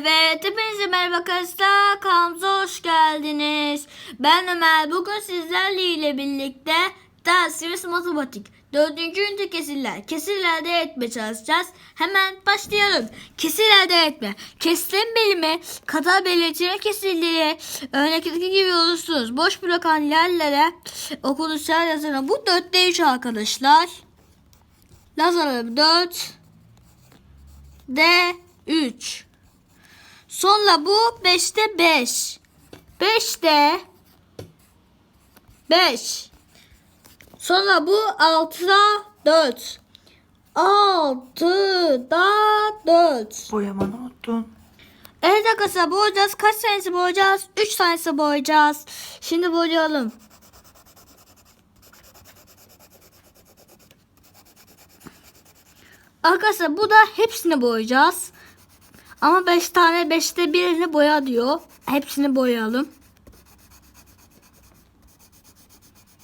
Evet, hepinize merhaba arkadaşlar. Kanalımıza hoş geldiniz. Ben Ömer. Bugün sizlerle ile birlikte dersimiz matematik. Dördüncü ünite kesirler. Kesirler elde etmeye çalışacağız. Hemen başlayalım. Kesir elde etme. Kesirin bilimi, kata belirtme kesirleri örnekteki gibi olursunuz. Boş bırakan yerlere okunuşlar yazılır. Bu dörtte üç arkadaşlar. Yazalım dört. D 3. Sonra bu 5'te 5. 5'te 5. Sonra bu 6'da 4. 6'da 4. Boyamanı unuttun. Evet arkadaşlar boyayacağız. Kaç tanesi boyayacağız? 3 tanesi boyayacağız. Şimdi boyayalım. Arkadaşlar bu da hepsini boyayacağız. Ama 5 tane 5'te birini boya diyor. Hepsini boyayalım.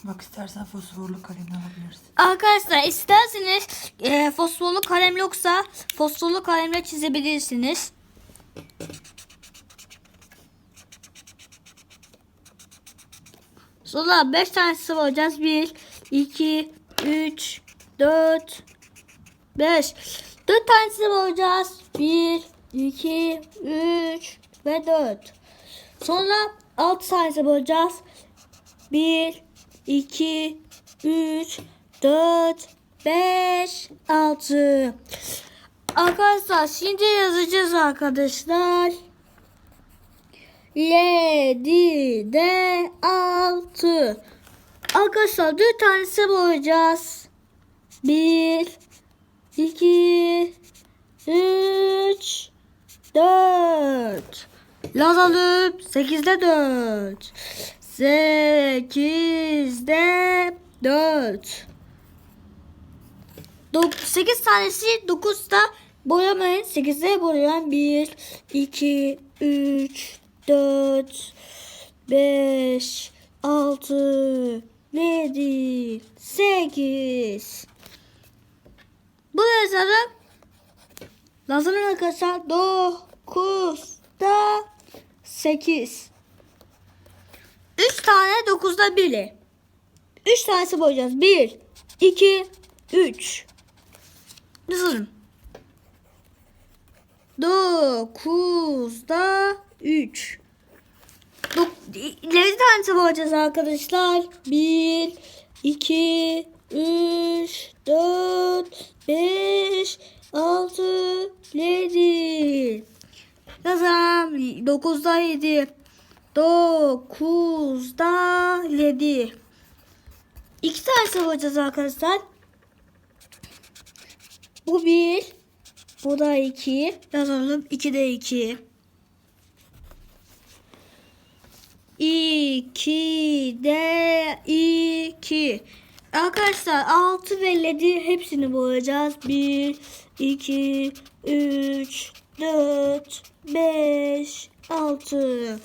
Bak istersen fosforlu kalemle alabilirsin. Arkadaşlar isterseniz e, fosforlu kalem yoksa fosforlu kalemle çizebilirsiniz. Sonra 5 tanesi boyayacağız. 1, 2, 3, 4, 5. 4 tanesi boyayacağız. 1, 2, 3 ve 4. Sonra 6 tanesi boyayacağız. 1, 2, 3, 4, 5, 6. Arkadaşlar şimdi yazacağız arkadaşlar. 7 de 6. Arkadaşlar 4 tanesi boyayacağız. 1, 2, 3, 4. Yazalım. 8'de 4. 8'de 4. 8 tanesi 9'da boyamayın. 8'de boyayan 1, 2, 3, 4, 5, 6, 7, 8. Bu yazalım. Yazalım arkadaşlar. 9'da 8. 3 tane 9'da 1'i. 3 tanesi boyayacağız. 1, 2, 3. Yazalım. 9'da 3. 7 tanesi boyayacağız arkadaşlar. 1, 2, 3, 4, 5, 6, 7. Yazalım. 9'da 7. 9'da 7. İki tane boyayacağız arkadaşlar. Bu bir. Bu da iki. Yazalım. İki de iki. İki de iki. Arkadaşlar 6 ve 7 hepsini boyayacağız. 1, 2, 3, 4, 5, 6.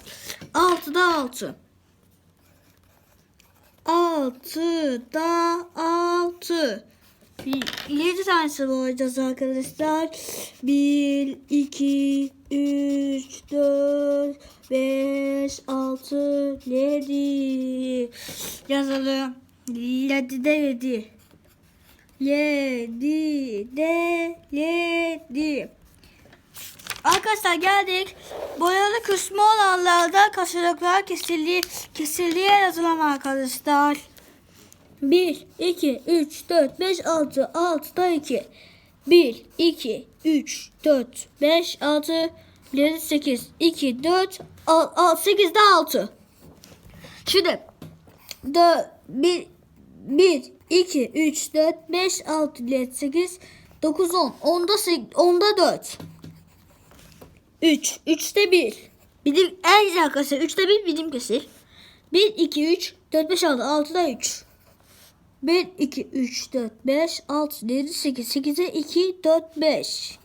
6'da 6. 6'da 6. 7 tanesi boyayacağız arkadaşlar. 1, 2, 3, 4, 5, 6, 7. Yazalım. 7'de 7. 7'de 7. Arkadaşlar geldik. Boyalı kısmı olanlarda kaşarlıklar kesildiği, kesildiği yazılan arkadaşlar. 1, 2, 3, 4, 5, 6, 6'da 2. 1, 2, 3, 4, 5, 6, 7, 8, 2, 4, 8'de 6. Şimdi 4, 1, 1, 2, 3, 4, 5, 6, 7, 8, 9, 10. 10'da 8, 10'da 4. 3. 3'te 1. Bilim en güzel arkadaşlar. 3'te 1 bilim kesir. 1, 2, 3, 4, 5, 6. 6'da 3. 1, 2, 3, 4, 5, 6, 7, 8. 8'e 2, 4, 5.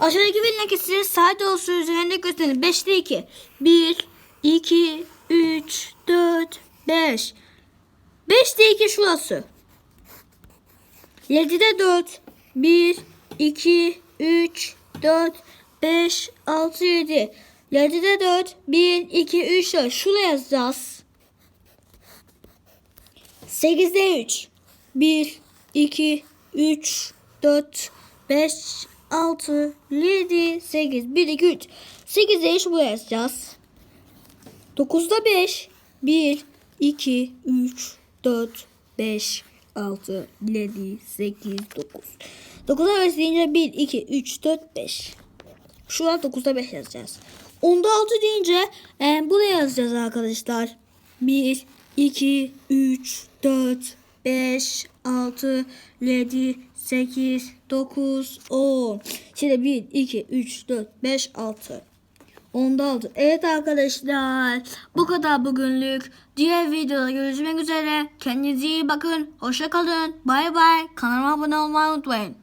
Aşağıdaki bilim kesiri sade olsun üzerinde gösterin. 5'te 2. 1, 2, 3, 4, 5. 5'te 2 şurası. 7'de 4. 1, 2, 3, 4, 5, 6, 7. 7'de 4, 1, 2, 3, 4. Şuraya yazacağız. 8'de 3. 1, 2, 3, 4, 5, 6, 7, 8. 1, 2, 3. 8'de 3 buraya yazacağız. 9'da 5. 1, 2, 3, 4, 5, 6, 7, 8, 9. 9'a 5 deyince 1, 2, 3, 4, 5. Şu an 9'da 5 yazacağız. 10'da 6 deyince e, buraya yazacağız arkadaşlar. 1, 2, 3, 4, 5, 6, 7, 8, 9, 10. Şimdi 1, 2, 3, 4, 5, 6. Onda oldu. Evet arkadaşlar. Bu kadar bugünlük. Diğer videoda görüşmek üzere. Kendinize iyi bakın. Hoşça kalın. Bay bay. Kanalıma abone olmayı unutmayın.